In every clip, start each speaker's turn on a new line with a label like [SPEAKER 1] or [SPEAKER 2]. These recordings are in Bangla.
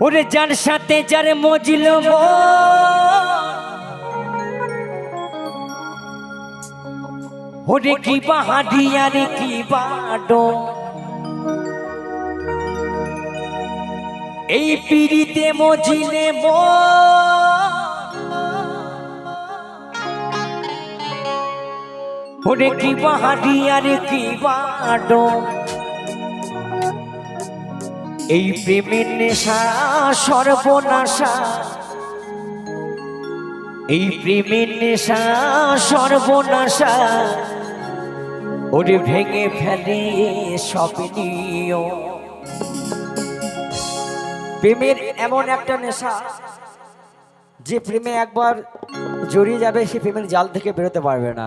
[SPEAKER 1] ওরে যার সাথে যার মজিল ওরে কি বাহাডি আরে কি বাডো এই পিড়িতে মজিলে মো ওরে কি বাহাডি আরে কি বাডো এই প্রেমের নেশা, সর্বনাশা। এই প্রেমের নেশা, সর্বনাশা। ওরে ভেঙে ফেলে সব নিয়ম প্রেমের এমন একটা নেশা, যে প্রেমে একবার জড়িয়ে যাবে, সে প্রেমের জাল থেকে বেরোতে পারবে না।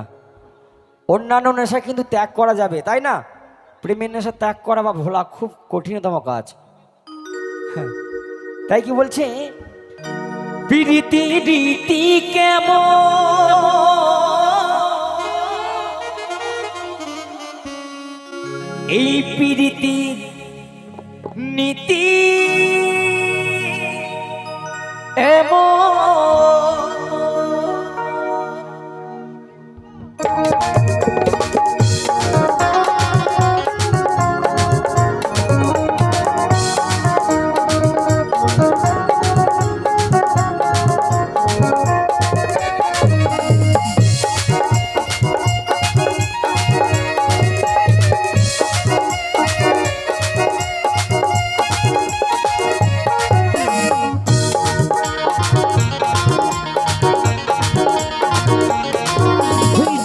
[SPEAKER 1] অন্যান্য নেশা কিন্তু ত্যাগ করা যাবে, তাই না? প্রেমের নেশা ত্যাগ করা বা ভোলা খুব কঠিনতম কাজ। তাই কি বলছে? প্রীতি রীতি কেমন? এই প্রীতি নীতি এমন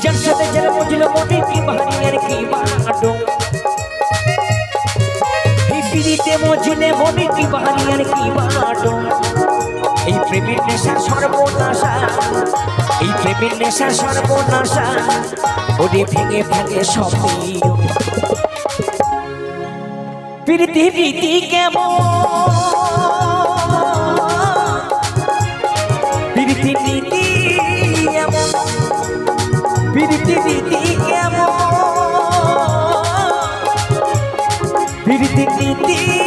[SPEAKER 1] যার সাথে যারা বুঝল মনে কি ভারী আর কি বাডো এই পিড়িতে মজলে মনে কি ভারী আর কি বাডো এই প্রেমের নেশা সর্বনাশা এই প্রেমের নেশা সর্বনাশা ওরে ভেঙে ভেঙে সব নিয়ম। প্রীতি রীতি কেমন প্রীতি রীতি কেমন? প্রীতি নীতি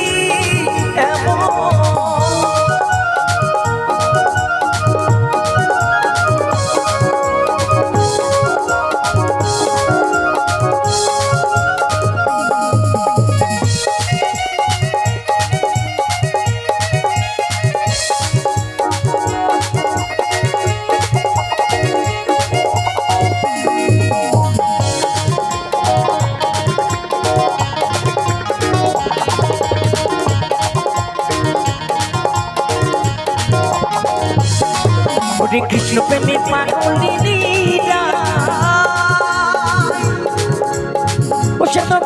[SPEAKER 1] ওরে কৃষ্ণ প্রেমে পাগলিনীরা ও সে তো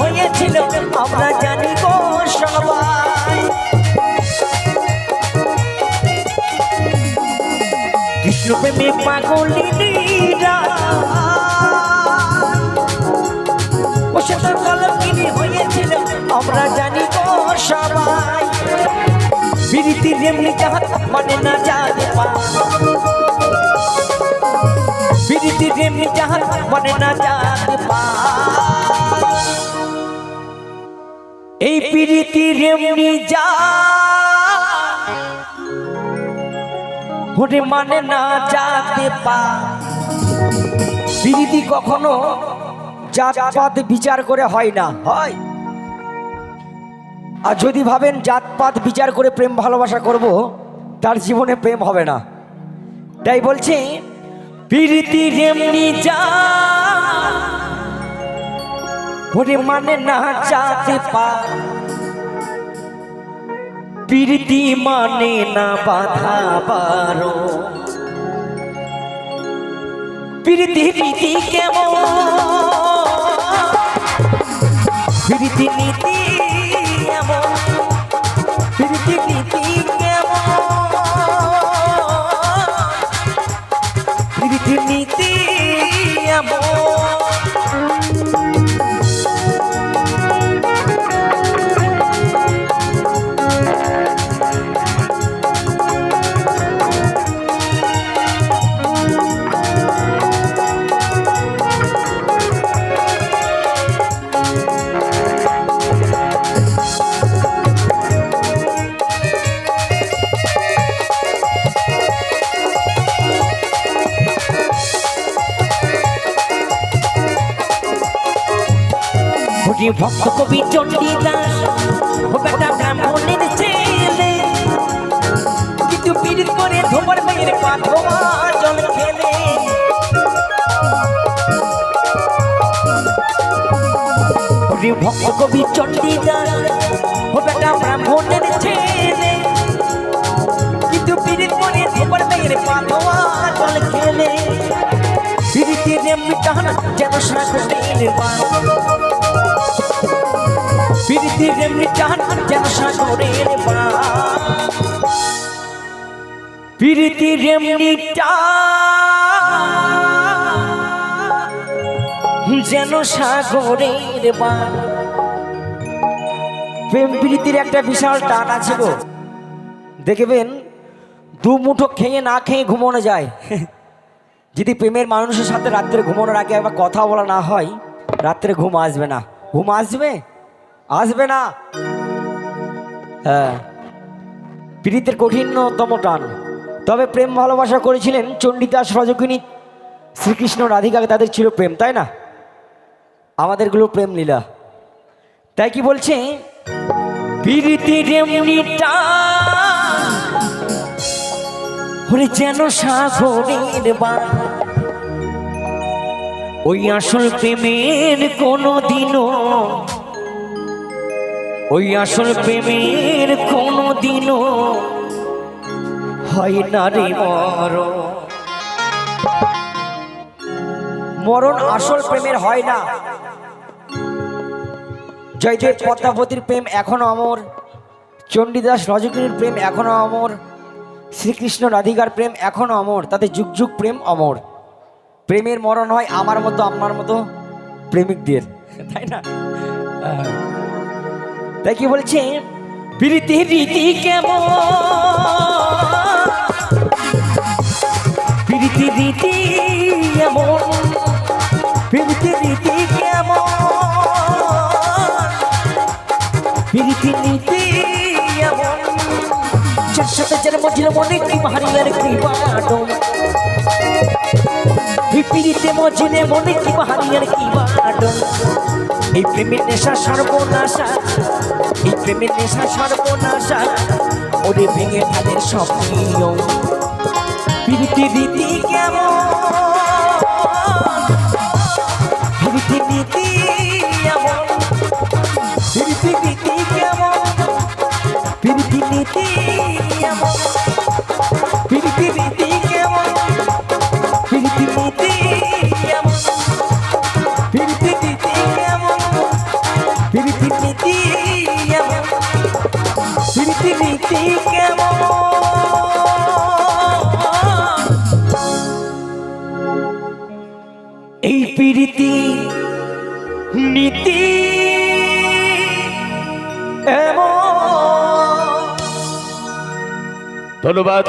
[SPEAKER 1] হয়েছিল, আমরা জানি গো সবাই। কৃষ্ণ প্রেমে পাগলিনীরা ও তো হয়েছিল, আমরা জানি সবাই। বিরতি রেমনি চাহাত মানে না জানে পা বিরতি রেমনি চাহাত মানে না এই পিরিতি রেমনি যা। ওরে মানে না পা। পিরিতি কখনো জাতপাত বিচার করে হয় না। হয়। আর যদি ভাবেন জাতপাত বিচার করে প্রেম ভালোবাসা করব, তার জীবনে প্রেম হবে না। তাই বলছে প্রীতি রেমনি যা, ওরে মানে না চাতে পা। প্রীতি মানে না বাধা পারো প্রীতি রীতি কেমন? প্রীতি নীতি
[SPEAKER 2] ভক্ত কবি চণ্ডীদাস, ও বেটা ব্রাহ্মণের ছেলে। কিন্তু পীড়িত করে ধোবার মেয়ের পাথমা জল খেলে। ওরে ভক্ত কবি চণ্ডীদাস, ও বেটা ব্রাহ্মণের ছেলে। কিন্তু পীড়িত করে ধোবার মেয়ের পাথমা জল খেলে। পীড়িতের মিটান যেন সাগরের বান পীড়িতের মিটান যেন সাগরের বান পীড়িতির মিটান যেন সাগরের বান
[SPEAKER 1] প্রেম প্রীতির একটা বিশাল টান আছে গো। দেখবেন, দু মুঠো খেয়ে না খেয়ে ঘুমানো যায়। যদি প্রেমের মানুষের সাথে রাত্রে ঘুমানোর আগে একবার কথা বলা না হয়, রাত্রে ঘুম আসবে না। ঘুম আসবে? আসবে না। হ্যাঁ। প্রীতির কঠিনতম টান। তবে প্রেম ভালোবাসা করেছিলেন চণ্ডীদাস রজকিনী। শ্রীকৃষ্ণ রাধিকাকে তাদের ছিল প্রেম, তাই না? আমাদেরগুলো প্রেম লীলা। তাই কি বলছে?
[SPEAKER 2] ওরে যেন সাগরের বান। ওই আসল প্রেমের কোনো দিনও ওই আসল প্রেমের কোনো দিনও হয় না রে মর
[SPEAKER 1] মরণ আসল প্রেমের হয় না। জয়দেব পদ্মাবতীর প্রেম এখনও অমর, চণ্ডীদাস রজকিনীর প্রেম এখনও অমর, শ্রীকৃষ্ণ রাধিকার প্রেম এখনও অমর, তাতে যুগ যুগ প্রেম অমর। প্রেমের মরণ হয় আমার মতো আমার মতো প্রেমিকদের, তাই না। তাই কি বলছে?
[SPEAKER 2] প্রীতি রীতি কেমন? প্রীতি রীতি এমন? প্রীতি রীতি কেমন? প্রীতি নীতি এমন? যার সাথে যার মজিল মনে কি হারিয়ার কি বাটো বিপিরিতে মজিলে মনে কি হারিয়ার কি বাটো এই প্রেমের নেশা, সর্বনাশা এই প্রেমের নেশা সর্বনাশা ওরে ভেঙে তাদের স্বপ্ন প্রীতি রীতি কেমন?
[SPEAKER 3] ধন্যবাদ।